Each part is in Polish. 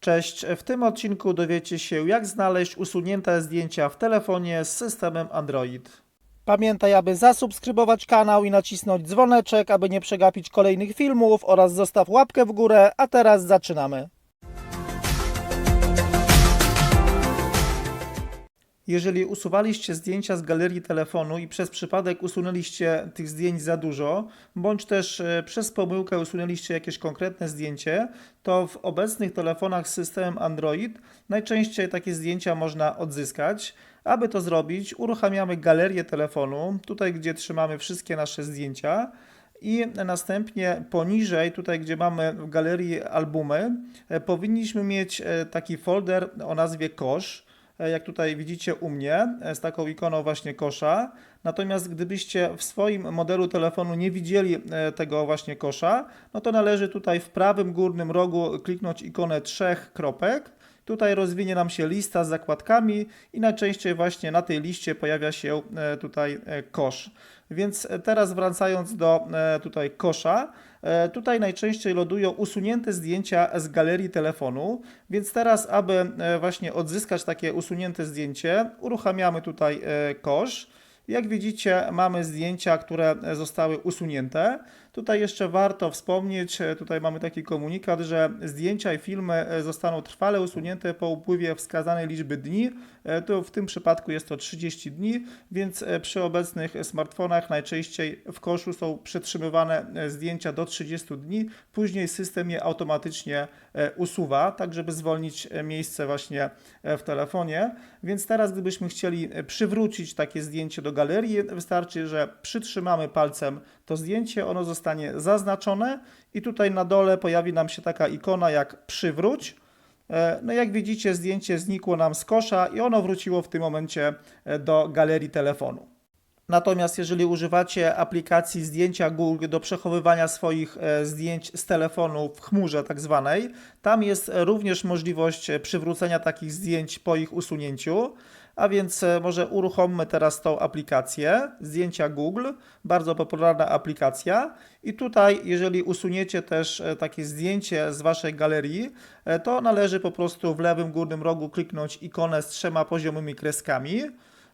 Cześć, w tym odcinku dowiecie się jak znaleźć usunięte zdjęcia w telefonie z systemem Android. Pamiętaj, aby zasubskrybować kanał i nacisnąć dzwoneczek, aby nie przegapić kolejnych filmów oraz zostaw łapkę w górę, a teraz zaczynamy. Jeżeli usuwaliście zdjęcia z galerii telefonu i przez przypadek usunęliście tych zdjęć za dużo, bądź też e, przez pomyłkę usunęliście jakieś konkretne zdjęcie, to w obecnych telefonach z systemem Android najczęściej takie zdjęcia można odzyskać. Aby to zrobić, uruchamiamy galerię telefonu, tutaj gdzie trzymamy wszystkie nasze zdjęcia. I następnie poniżej, tutaj gdzie mamy w galerii albumy, e, powinniśmy mieć e, taki folder o nazwie kosz jak tutaj widzicie u mnie, e, z taką ikoną właśnie kosza. Natomiast gdybyście w swoim modelu telefonu nie widzieli e, tego właśnie kosza, no to należy tutaj w prawym górnym rogu kliknąć ikonę trzech kropek. Tutaj rozwinie nam się lista z zakładkami i najczęściej właśnie na tej liście pojawia się e, tutaj e, kosz. Więc e, teraz wracając do tutaj kosza, tutaj najczęściej lądują usunięte zdjęcia z galerii telefonu, więc teraz aby właśnie odzyskać takie usunięte zdjęcie, uruchamiamy tutaj kosz. Jak widzicie, mamy zdjęcia, które zostały usunięte. Tutaj jeszcze warto wspomnieć, e, tutaj mamy taki komunikat, że zdjęcia i filmy e, zostaną trwale usunięte po upływie wskazanej liczby dni. E, To w tym przypadku jest to 30 dni, więc przy obecnych smartfonach najczęściej w koszu są przetrzymywane zdjęcia do 30 dni. Później system je automatycznie usuwa, tak żeby zwolnić miejsce właśnie w telefonie. Więc teraz, gdybyśmy chcieli przywrócić takie zdjęcie do galerii, wystarczy, że przytrzymamy palcem to zdjęcie, ono zostanie zaznaczone i tutaj na dole pojawi nam się taka ikona jak przywróć. E, No jak widzicie, zdjęcie znikło nam z kosza i ono wróciło w tym momencie e, do galerii telefonu. Natomiast jeżeli używacie aplikacji zdjęcia Google do przechowywania swoich e, zdjęć z telefonu w chmurze tak zwanej, tam jest również możliwość e, przywrócenia takich zdjęć po ich usunięciu. A więc e, może uruchommy teraz tą aplikację zdjęcia Google, bardzo popularna aplikacja. I tutaj, jeżeli usuniecie też takie zdjęcie z waszej galerii, to należy po prostu w lewym górnym rogu kliknąć ikonę z trzema poziomymi kreskami.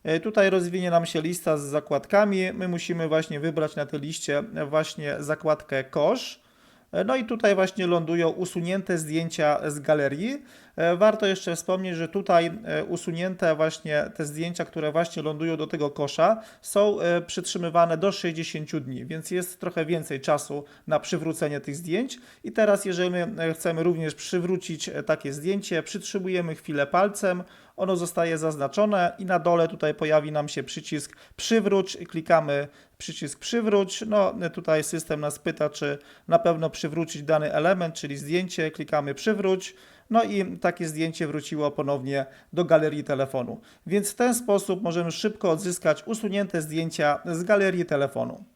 E, Tutaj rozwinie nam się lista z zakładkami. My musimy właśnie wybrać na tej liście właśnie zakładkę kosz. E, No i tutaj właśnie lądują usunięte zdjęcia z galerii. E, Warto jeszcze wspomnieć, że tutaj usunięte właśnie te zdjęcia, które właśnie lądują do tego kosza, są przytrzymywane do 60 dni, więc jest trochę więcej czasu na przywrócenie tych zdjęć. I teraz, jeżeli my chcemy również przywrócić takie zdjęcie, przytrzymujemy chwilę palcem, ono zostaje zaznaczone i na dole tutaj pojawi nam się przycisk przywróć, klikamy przycisk przywróć. No tutaj system nas pyta, czy na pewno przywrócić dany element, czyli zdjęcie, klikamy przywróć. No i takie zdjęcie wróciło ponownie do galerii telefonu. Więc w ten sposób możemy szybko odzyskać usunięte zdjęcia z galerii telefonu.